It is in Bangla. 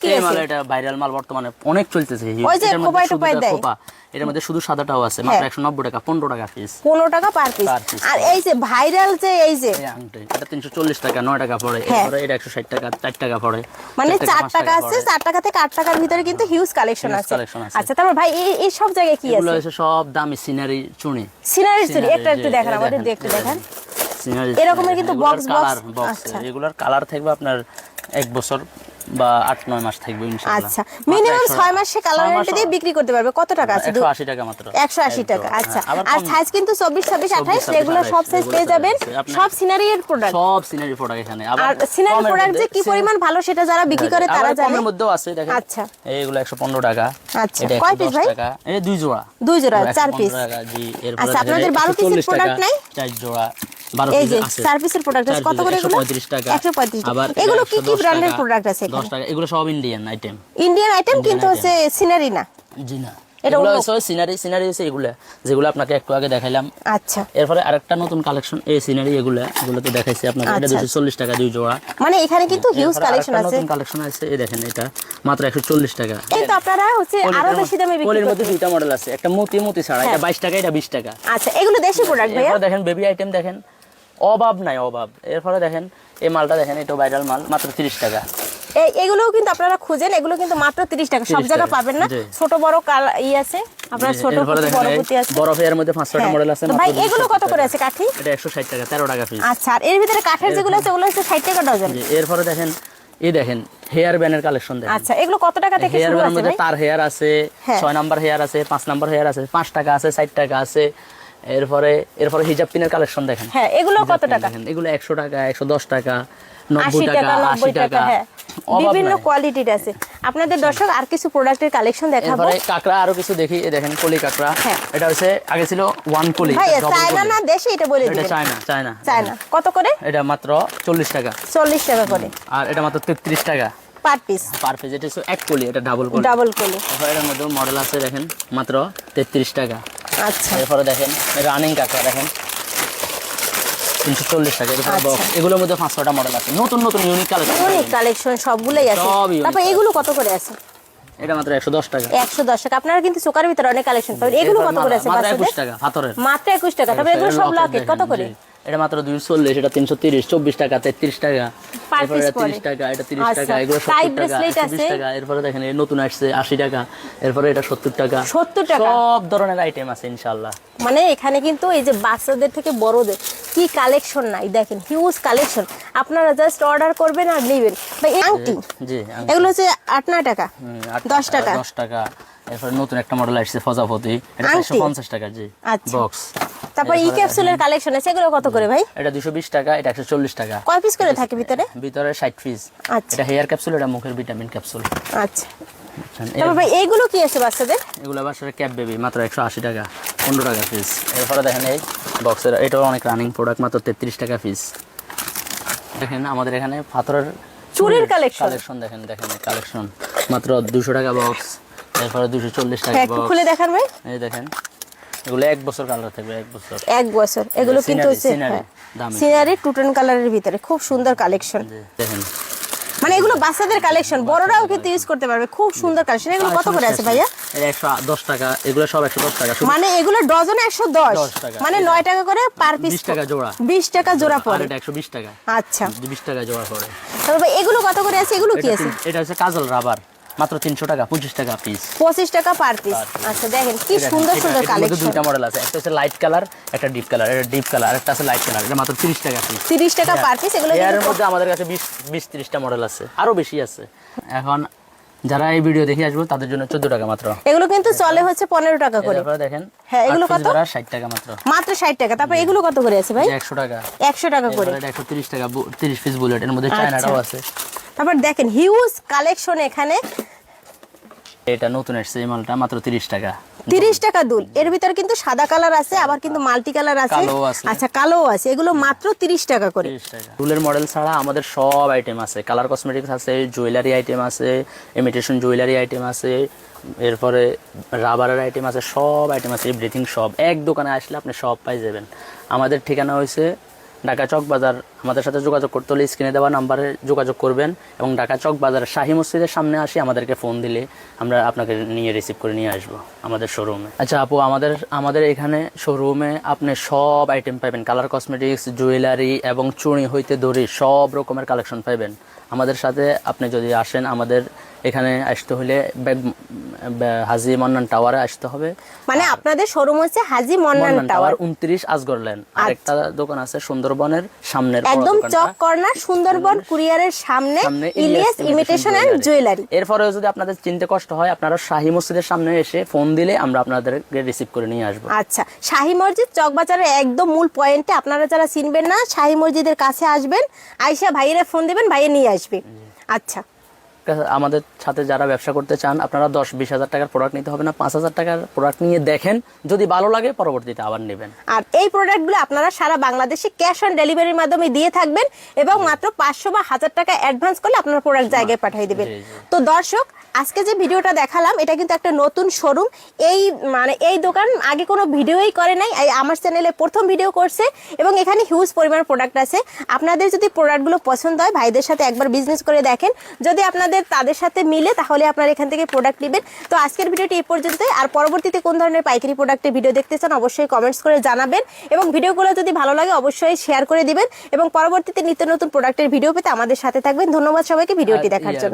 কি এই মাল এটা ভাইরাল মাল বর্তমানে অনেক চলতেছে ওই যে খোপায় টোপায় দেয়। এটার মধ্যে শুধু সাদাটাও আছে মাত্র। একশো নব্বই টাকা পনেরো টাকা পিস পনেরো টাকা পার পিস আর এই যে ভাইরাল যে এই যে এটা তিনশো চল্লিশ টাকা নয় টাকা পড়ে। এরপরে এটা একশো ষাট টাকা চার টাকা পড়ে মানে চার চার টাকা আছে পড়ে। টাকা থেকে আট টাকার ভিতরে কিন্তু হিউজ কালেকশন আছে আচ্ছা তারপর ভাই এই এই সব জায়গায় কি এগুলো আছে সব দামি সিনারি চুনি সিনারি একটা একটু দেখেন এই আমাদের দেখেন, একটু দেখেন এরকমের কিন্তু? বক্স আচ্ছা। এগুলোর কালার থাকবে আপনার এক বছর বা আট নয় মাস থাকবে ইনশাআল্লাহ। আচ্ছা মিনিমাম ছয় মাসে কালার ছয় গ্যারান্টি দিয়ে বিক্রি করতে পারবে। কত টাকা আছে? একশো আশি টাকা মাত্র। একশো আশি টাকা আচ্ছা। হ্যাঁ, আর সাইজ কিন্তু চব্বিশ ছাব্বিশ আঠাইশ 24, রেগুলার সব সাইজ পেয়ে যাবেন সব সিনারি এর প্রোডাক্ট সব সিনারি প্রোডাক্ট এখানে। আর সিনারি প্রোডাক্ট যে কি পরিমাণ ভালো সেটা যারা বিক্রি করে তারা জানে কমের মধ্যেও আছে দেখেন। আচ্ছা। এইগুলো একশো পনেরো টাকা আচ্ছা, কয় 110 piece ভাই? এই দুই জোড়া। দুই জোড়া, চার জি এরপরে আচ্ছা, আপনাদের 12 piece এর 140 product টাকা, নাই? চার জোড়া। এই যে পিসের প্রোডাক্ট আছে। কত করে এগুলো? 135 টাকা। একশো পঁয়ত্রিশ আবার এগুলো কি কি ব্র্যান্ডের প্রোডাক্ট আছে 10 টাকা। এগুলো সব ইন্ডিয়ান আইটেম ইন্ডিয়ান আইটেম কিন্তু হচ্ছে সিনারি না। জি না এটা এগুলো হচ্ছে সিনারি সিনারি হচ্ছে এগুলো। যেগুলো আপনাকে একটু আগে দেখাইলাম। আচ্ছা। এরপরে আরেকটা নতুন কালেকশন এই সিনারি এগুলো। এগুলো তো দেখাইছি আপনাকে এটা আচ্ছা। দুশো চল্লিশ টাকা দুই জোড়া। মানে এখানে কিন্তু হিউজ কালেকশন আছে নতুন কালেকশন আছে এই দেখেন এটা। মাত্র একশো চল্লিশ টাকা। কিন্তু আপনারা হচ্ছে আরও বেশি দামে বিক্রি পলির মধ্যে দুইটা মডেল আছে। একটা মতি মতি ছাড়া এটা হ্যাঁ। টাকা এটা বিশ টাকা। আচ্ছা এগুলো দেশি প্রোডাক্ট ভাইয়া। দেখেন বেবি আইটেম দেখেন। অভাব নাই অভাব। এরপরে দেখেন এই মালটা দেখেন এটা ভাইরাল মাল মাত্র তিরিশ টাকা। এগুলোও কিন্তু আপনারা খুঁজেন এগুলো কিন্তু মাত্র 30 টাকা। সব 30 জায়গা পাবেন না। ছোট বড় কাল- ই আছে আপনার ছোট পুঁতি, বড় আছে মধ্যে হ্যাঁ। মডেল আছে ভাই এগুলো কত করে আছে কাঠি? এটা একশো ষাট টাকা পিস আচ্ছা আর এর ভিতরে কাঠের যেগুলো আছে ওগুলো হচ্ছে 60 টাকা ডজন। এরপরে দেখেন এই দেখেন হেয়ার ব্যানের কালেকশন দেখেন। আচ্ছা এগুলো কত টাকা থেকে শুরু আছে ভাই? তার হেয়ার আছে হ্যাঁ। ছয় নাম্বার হেয়ার আছে পাঁচ নাম্বার হেয়ার আছে পাঁচ টাকা আছে ষাট টাকা আছে। এরপরে এরপরে হিজাব পিনের কালেকশন দেখেন। হ্যাঁ এগুলো কত টাকা? এগুলো একশো টাকা একশো দশ টাকা নব্বই টাকা টাকা আশি টাকা। টাকা হ্যাঁ। বিভিন্ন কোয়ালিটির আছে। আপনাদের দর্শক আর কিছু প্রোডাক্টের কালেকশন দেখাবো। কাঁকড়া আরও কিছু দেখি। দেখেন কলি কাঁকড়া। হ্যাঁ। এটা হচ্ছে আগে ছিল ওয়ান কলি ভাই চায়না না দেশে এটা বলে এটা চায়না চায়না। চায়না। কত করে? এটা মাত্র চল্লিশ টাকা। 40 টাকা করে। আর এটা মাত্র তেত্রিশ টাকা। পার পিস পার পিস এটা এক কলি এটা ডাবল কলি। ডাবল কলি। এটার মধ্যে মডেল আছে দেখেন মাত্র তেত্রিশ টাকা। আচ্ছা। এরপরে দেখেন রানিং কাঁকড়া দেখেন। তিনশো চল্লিশ টাকা এরপরে আচ্ছা। বক্স এগুলোর মধ্যে পাঁচ ছটা মডেল আছে। নতুন নতুন ইউনিক কালেকশন অনেক কালেকশন সবগুলোই আছে। তারপর এগুলো কত করে আছে? এটা মাত্র একশো দশ টাকা। একশো দশ টাকা। আপনারা কিন্তু চোকার ভিতরে অনেক কালেকশন পাবেন। এগুলো কত করে আছে মাত্র একুশ বাচ্চাদের টাকা হাতরের মাত্র একুশ টাকা। তবে এগুলো সব লকেট কত করে? এটা মাত্র দুইশো চল্লিশ এটা তিনশো তিরিশ চব্বিশ টাকা তেত্রিশ টাকা। টাকা এটা আচ্ছা, টাকা এগুলো tie সত্তর টাকা bracelet একশো বিশ আছে। টাকা এরপরে দেখেন এই নতুন আসছে আশি টাকা এরপরে এটা সত্তর টাকা। 70 টাকা? সব ধরনের আইটেম আছে ইনশাল্লাহ মানে এখানে কিন্তু এই যে বাচ্চাদের থেকে বড়দের কি কালেকশন নাই? দেখেন হিউজ কালেকশন আপনারা জাস্ট অর্ডার করবেন আর নেবেন। ভাই আংটি জি এগুলো হচ্ছে আট নয় টাকা হুম, আট দশ টাকা। দশ টাকা। এরপরে নতুন একটা মডেল আসছে ফজাফতি। এটা আংটি? একশো পঞ্চাশ টাকা জি আচ্ছা। বক্স তারপর ই ক্যাপসুলের কালেকশন আছে এগুলো কত করে ভাই? এটা দুশো বিশ টাকা এটা একশো চল্লিশ টাকা। কয় পিস করে থাকে ভিতরে? ভিতরে ষাট পিস আচ্ছা। এটা হেয়ার ক্যাপসুল এটা মুখের ভিটামিন ক্যাপসুল আচ্ছা। তারপর ভাই এইগুলো কি আছে বাচ্চাদের? এগুলো বাসার ক্যাপ বেবি মাত্র একশো আশি টাকা পনেরো টাকা পিস এরপরে দেখেন এই বক্সের এটাও অনেক রানিং প্রোডাক্ট মাত্র তেত্রিশ টাকা পিস দেখেন আমাদের এখানে পাথরের চুড়ির collection। কালেকশন দেখেন দেখেন কালেকশন মাত্র দুশো টাকা বক্স এরপরে দুশো চল্লিশ টাকা হ্যাঁ একটু বক্স খুলে দেখান ভাই। এই দেখেন এগুলো এক বছর কালার থাকবে এক বছর। এক বছর। এগুলো কিন্তু হচ্ছে সিনারি টুটেন কালারের ভিতরে খুব সুন্দর কালেকশন দেখেন। মানে এগুলো বাচ্চাদের কালেকশন বড়রাও কিন্তু ইউজ করতে পারবে খুব সুন্দর কালেকশন এগুলো কত করে আছে ভাইয়া? এই একশো দশ টাকা এগুলো সব একশো দশ টাকা। মানে এগুলো ডজনে একশো দশ। 10 টাকা। মানে নয় টাকা করে পার পিস টাকা জোড়া। বিশ টাকা জোড়া পড়ে। এটা একশো বিশ টাকা। আচ্ছা। বিশ টাকা জোড়া পড়ে। তবে এগুলো কত করে আছে? এগুলো কি আছে? এটা হচ্ছে কাজল রাবার মাত্র তিনশো টাকা পঁচিশ টাকা পিস পঁচিশ টাকা পার পিস আচ্ছা দেখেন কি সুন্দর সুন্দর কালেকশন দুইটা মডেল আছে। একটা হচ্ছে লাইট কালার একটা ডিপ কালার এটা ডিপ কালার আছে লাইট কালার এটা মাত্র তিরিশ টাকা পিস তিরিশ টাকা পার পিস এগুলো এর মধ্যে আমাদের কাছে বিশ বিশ তিরিশটা মডেল আছে। আরও বেশি আছে। এখন যারা এই ভিডিও দেখে আসব তাদের জন্য চোদ্দ টাকা মাত্র। এগুলো কিন্তু চলে হচ্ছে পনেরো টাকা করে। দেখেন হ্যাঁ, এগুলো কত? ষাট টাকা মাত্র। মাত্র ষাট টাকা। তারপর এগুলো কত করে আছে ভাই? একশো টাকা। একশো টাকা করে। এটা একশো তিরিশ টাকা বু- তিরিশ পিস বুলেট এর মধ্যে চায়নাটাও আছে। তারপর দেখেন হিউজ কালেকশন এখানে। এটা নতুন এসছে এই মালটা মাত্র তিরিশ টাকা। তিরিশ টাকা দুল। এর ভিতরে কিন্তু সাদা কালার আছে আবার কিন্তু মাল্টি কালার আছে। আচ্ছা কালো আছে। এগুলো মাত্র তিরিশ টাকা করে। তিরিশ টাকা। ফুলের মডেল ছাড়া আমাদের সব আইটেম আছে। কালার কসমেটিক্স আছে জুয়েলারি আইটেম আছে ইমিটেশন জুয়েলারি আইটেম আছে এরপরে রাবারের আইটেম আছে সব আইটেম আছে এভরিথিং সব। এক দোকানে আসলে আপনি সব পাই যাবেন। আমাদের ঠিকানা হয়েছে ঢাকা চক বাজার আমাদের সাথে যোগাযোগ করতে হলে স্ক্রিনে দেওয়া নাম্বারে যোগাযোগ করবেন এবং ঢাকা চক বাজার শাহী মসজিদের সামনে আসি আমাদেরকে ফোন দিলে আমরা আপনাকে নিয়ে রিসিভ করে নিয়ে আসব আমাদের শোরুমে আচ্ছা আপু আমাদের আমাদের এখানে শোরুমে আপনি সব আইটেম পাবেন কালার কসমেটিক্স জুয়েলারি এবং চুড়ি হইতে দড়ি সব রকমের কালেকশন পাবেন আমাদের সাথে আপনি যদি আসেন আমাদের এখানে আসতে হলে ব্যাগ- ব্য- হাজি মন্নান টাওয়ারে আসতে হবে। মানে আপনাদের শোরুম হচ্ছে হাজি মন্নান টাওয়ার উনত্রিশ আজগর লেন। আরেকটা দোকান আছে সুন্দরবনের সামনের একদম চক কর্নার সুন্দরবন কুরিয়ারের সামনে ইলিয়াস ইমিটেশন এন্ড জুয়েলারি এরপরে যদি আপনাদের চিনতে কষ্ট হয় আপনারা শাহী মসজিদের সামনে এসে ফোন দিলে আমরা আপনাদেরকে রিসিভ করে নিয়ে আসব। আচ্ছা শাহী মসজিদ চকবাজারের একদম মূল পয়েন্টে আপনারা যারা চিনবেন না শাহী মসজিদের কাছে আসবেন আইসা ভাইয়েরা ফোন দিবেন ভাইয়ে নিয়ে আসবে। আচ্ছা। আমাদের সাথে যারা ব্যবসা করতে চান আপনারা দশ বিশ হাজার টাকার প্রোডাক্ট নিতে হবে না পাঁচ হাজার টাকার প্রোডাক্ট নিয়ে দেখেন যদি ভালো লাগে পরবর্তীতে আবার নেবেন। আর এই প্রোডাক্টগুলো আপনারা সারা বাংলাদেশে ক্যাশ অন ডেলিভারির মাধ্যমে দিয়ে থাকবেন এবং মাত্র পাঁচশো বা হাজার টাকা অ্যাডভান্স করলে আপনারা প্রোডাক্ট জায়গায় পাঠিয়ে দিবেন। তো দর্শক আজকে যে ভিডিওটা দেখালাম এটা কিন্তু একটা নতুন শোরুম এই মানে এই দোকান আগে কোনো ভিডিওই করে নাই আমার চ্যানেলে প্রথম ভিডিও করছে এবং এখানে হিউজ পরিমাণ প্রোডাক্ট আছে। আপনাদের যদি প্রোডাক্টগুলো পছন্দ হয় ভাইদের সাথে একবার বিজনেস করে দেখেন। যদি আপনাদের তাদের সাথে মিলে তাহলে আপনারা এখান থেকে প্রোডাক্ট নেবেন। তো আজকের ভিডিওটি এই পর্যন্তই। আর পরবর্তীতে কোন ধরনের পাইকারি প্রোডাক্টের ভিডিও দেখতে চান অবশ্যই কমেন্টস করে জানাবেন। এবং ভিডিওগুলো যদি ভালো লাগে অবশ্যই শেয়ার করে দিবেন। এবং পরবর্তীতে নিত্য নতুন প্রোডাক্টের ভিডিও পেতে আমাদের সাথে থাকবেন। ধন্যবাদ সবাইকে ভিডিওটি দেখার জন্য।